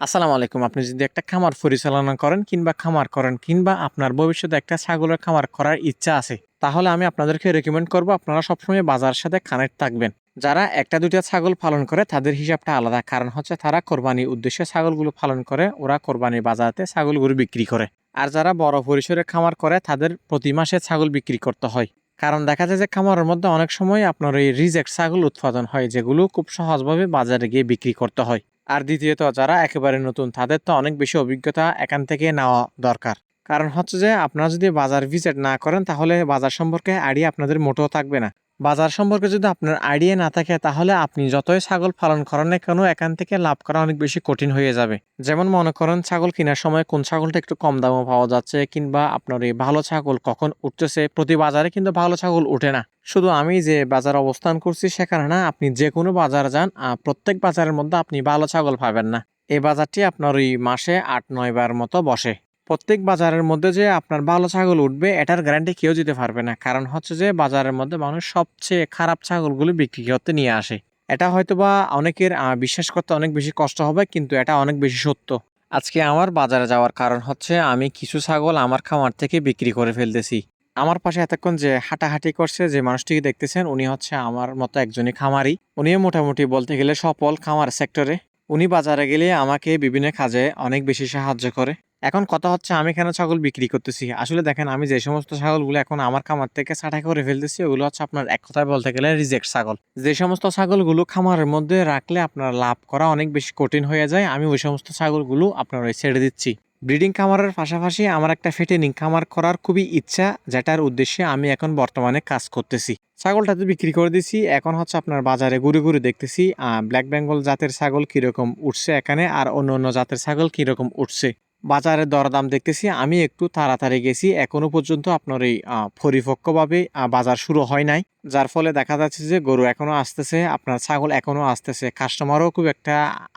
আসসালামু আলাইকুম। আপনি যদি একটা খামার পরিচালনা করেন কিংবা খামার করেন কিংবা আপনার ভবিষ্যতে একটা ছাগলের খামার করার ইচ্ছা আছে, তাহলে আমি আপনাদেরকে রেকমেন্ড করব আপনারা সবসময় বাজারের সাথে কানেক্ট থাকবেন। যারা একটা দুইটা ছাগল পালন করে, তাদের হিসাবটা আলাদা, কারণ হচ্ছে তারা কোরবানি উদ্দেশ্যে ছাগলগুলো পালন করে, ওরা কোরবানি বাজারে ছাগলগুলো বিক্রি করে। আর যারা বড় পরিসরে খামার করে, তাদের প্রতি মাসে ছাগল বিক্রি করতে হয়। কারণ দেখা যায় যে খামারের মধ্যে অনেক সময় আপনার এই রিজেক্ট ছাগল উৎপাদন হয়, যেগুলো খুব সহজভাবে বাজারে গিয়ে বিক্রি করতে হয়। আর দ্বিতীয়ত যারা একেবারে নতুন তাদের তো অনেক বেশি অভিজ্ঞতা এখান থেকে নেওয়া দরকার। কারণ হচ্ছে যে আপনারা যদি বাজার ভিজিট না করেন, তাহলে বাজার সম্পর্কে আইডিয়া আপনাদের মোটেও থাকবে না। বাজার সম্পর্কে যদি আপনার আইডিয়া না থাকে, তাহলে আপনি যতই ছাগল পালন করেন না কেন, এখান থেকে লাভ করা অনেক বেশি কঠিন হয়ে যাবে। যেমন মনে করেন, ছাগল কেনার সময় কোন ছাগলটা একটু কম দামে পাওয়া যাচ্ছে, কিংবা আপনার এই ভালো ছাগল কখন উঠতেছে, প্রতি বাজারে কিন্তু ভালো ছাগল ওঠে না। শুধু আমি যে বাজার অবস্থান করছি সেখানে না আপনি যে কোনো বাজার যান প্রত্যেক বাজারের মধ্যে আপনি ভালো ছাগল পাবেন না। এই বাজারটি আপনার ওই মাসে আট, নয় বার মতো বসে। প্রত্যেক বাজারের মধ্যে যে আপনার ভালো ছাগল উঠবে, এটার গ্যারান্টি কেউ দিতে পারবে না। কারণ হচ্ছে যে, বাজারের মধ্যে মানুষ সবচেয়ে খারাপ ছাগলগুলো বিক্রি করতে নিয়ে আসে। এটা হয়তো বা অনেকের বিশ্বাস করতে অনেক বেশি কষ্ট হবে, কিন্তু এটা অনেক বেশি সত্য। আজকে আমার বাজারে যাওয়ার কারণ হচ্ছে, আমি কিছু ছাগল আমার খামার থেকে বিক্রি করে ফেলতেছি। আমার পাশে এতক্ষণ যে হাঁটাহাঁটি করছে, যে মানুষটিকে দেখতেছেন, উনি হচ্ছে আমার মতো একজনই খামারি। উনিও মোটামুটি বলতে গেলে সফল খামার সেক্টরে উনি বাজারে গেলে আমাকে বিভিন্ন কাজে অনেক বেশি সাহায্য করে। এখন কথা হচ্ছে আমি কেন ছাগল বিক্রি করতেছি? আসলে দেখেন, আমি যে সমস্ত ছাগলগুলো এখন আমার খামার থেকে ছাঁটাই করে ফেলতেছি, ওগুলো হচ্ছে আপনার এক কথায় বলতে গেলে রিজেক্ট ছাগল। যে সমস্ত ছাগলগুলো খামারের মধ্যে রাখলে আপনার লাভ করা অনেক বেশি কঠিন হয়ে যায়। আমি ওই সমস্ত ছাগলগুলো আপনার ওই ছেড়ে দিচ্ছি। ব্রিডিং খামারের পাশাপাশি আমার একটা ফেটেনিং খামার করার খুবই ইচ্ছা, যেটার উদ্দেশ্যে আমি এখন বর্তমানে কাজ করতেছি। ছাগলটা তো বিক্রি করে দিছি, এখন হচ্ছে আপনার বাজারে ঘুরে ঘুরে দেখতেছি ব্ল্যাক বেঙ্গল জাতের ছাগল কীরকম উঠছে এখানে, আর অন্য অন্য জাতের ছাগল কীরকম উঠছে। বাজারে দরদাম দেখতেছি, আমি একটু তাড়াতাড়ি গেছি। এখনও পর্যন্ত আপনার এই পরিপক্কভাবে বাজার শুরু হয় নাই। যার ফলে দেখা যাচ্ছে যে গরু এখনও আসতেছে, আপনার ছাগল এখনও আসতেছে। কাস্টমারও খুব একটা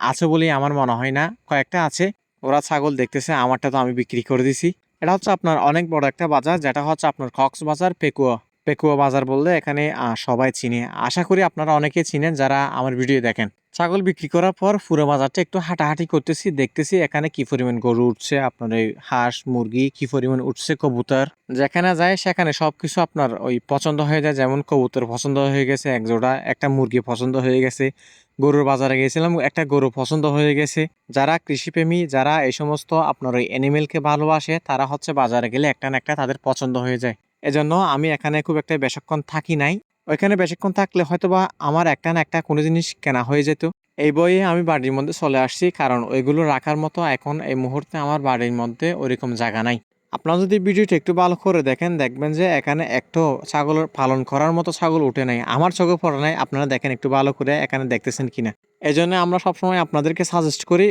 আছে বলেই আমার মনে হয় না। কয়েকটা আছে, ওরা ছাগল দেখতেছে, আমারটা তো আমি বিক্রি করে দিছি। এটা হচ্ছে আপনার অনেক বড় একটা বাজার, যেটা হচ্ছে আপনার কক্সবাজার, পেকুয়া। পেকুয়া বাজার বললে এখানে সবাই চিনে। আশা করি আপনারা অনেকে চিনেন যারা আমার ভিডিও দেখেন। ছাগল বিক্রি করার পর পুরো বাজারটা একটু হাঁটাহাঁটি করতেছি, দেখতেছি এখানে কি পরিমাণ গরু উঠছে, আপনার ওই হাঁস, মুরগি কি পরিমাণ উঠছে, কবুতর। যেখানে যায় সেখানে সবকিছু আপনার ওই পছন্দ হয়ে যায়, যেমন কবুতর পছন্দ হয়ে গেছে, এক জোড়া, একটা মুরগি পছন্দ হয়ে গেছে। গরুর বাজারে গিয়েছিলাম, একটা গরু পছন্দ হয়ে গেছে। যারা কৃষিপ্রেমী, যারা এই সমস্ত আপনার ওই অ্যানিমেলকে ভালোবাসে, তারা হচ্ছে বাজারে গেলে একটা না একটা তাদের পছন্দ হয়ে যায়। এজন্য আমি এখানে খুব একটা বেশিক্ষণ থাকি নাই। ওইখানে বেশিক্ষণ থাকলে হয়তো বা আমার একটা না একটা কোনো জিনিস কেনা হয়ে যেত। এই বইয়ে আমি বাড়ির মধ্যে চলে আসছি কারণ ওইগুলো রাখার মতো এখন এই মুহূর্তে আমার বাড়ির মধ্যে ওইরকম জায়গা নাই। আপনারা যদি ভিডিওটা একটু ভালো করে দেখেন, দেখবেন যে এখানে একটু ছাগলের পালন করার মতো ছাগল উঠে নাই। আমার চোখে পড়ে নাই, আপনারা দেখেন একটু ভালো করে এখানে দেখতেছেন কিনা। এই জন্য আমরা সবসময় আপনাদেরকে সাজেস্ট করি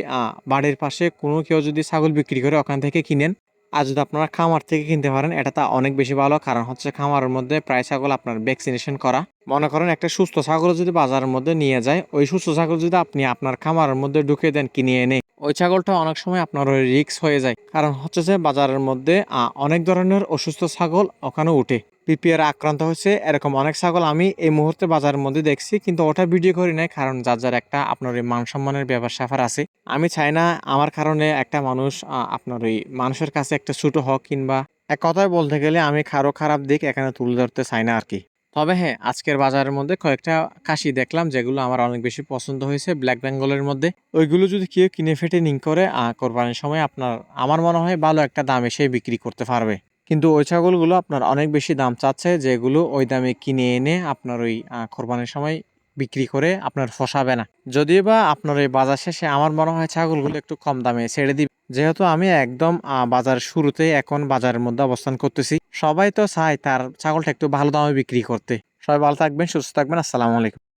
বাড়ির পাশে কোনো কেউ যদি ছাগল বিক্রি করে ওখান থেকে কিনেন। আর যদি আপনারা খামার থেকে কিনতে পারেন, এটা তা অনেক বেশি ভালো। কারণ হচ্ছে খামারের মধ্যে প্রায় ছাগল আপনার ভ্যাকসিনেশন করা। মনে করেন একটা সুস্থ ছাগল যদি বাজারের মধ্যে নিয়ে যায়, ওই সুস্থ ছাগল যদি আপনি আপনার খামারের মধ্যে ঢুকে দেন কিনে এনে ওই ছাগলটা অনেক সময় আপনার ওই রিক্স হয়ে যায়। কারণ হচ্ছে যে বাজারের মধ্যে অনেক ধরনের অসুস্থ ছাগল ওখানে উঠে। পিপিআর আক্রান্ত হয়েছে, এরকম অনেক ছাগল আমি এই মুহূর্তে বাজারের মধ্যে দেখছি, কিন্তু ওটা ভিডিও করি নাই, কারণ যার যার একটা আপনার ওই মান সম্মানের ব্যাপার স্যাপার আছে। আমি চাই না আমার কারণে একটা মানুষ আপনার ওই মানুষের কাছে একটা ছোট হোক কিংবা এক কথায় বলতে গেলে আমি কারও খারাপ দিক এখানে তুলে ধরতে চাই না আর কি। তবে হ্যাঁ আজকের বাজারের মধ্যে কয়েকটা কাশি দেখলাম যেগুলো আমার অনেক বেশি পছন্দ হয়েছে ব্ল্যাক বেঙ্গলের মধ্যে। ওইগুলো যদি কেউ কিনে ফেটে নিং করে কোরবানির সময় আপনার, আমার মনে হয় ভালো একটা দামে সে বিক্রি করতে পারবে। কিন্তু ওই ছাগলগুলো আপনার অনেক বেশি দাম চাচ্ছে যেগুলো ওই দামে কিনে এনে আপনার ওই কোরবানির সময় বিক্রি করে আপনার ফসাবে না। যদিও বা আপনার এই বাজার শেষে আমার মনে হয় ছাগলগুলো একটু কম দামে ছেড়ে দিবে। যেহেতু আমি একদম বাজার শুরুতে এখন বাজারের মধ্যে অবস্থান করতেছি। সবাই তো চায় তার ছাগলটা একটু ভালো দামে বিক্রি করতে। সবাই ভালো থাকবেন, সুস্থ থাকবেন, আসসালামু আলাইকুম।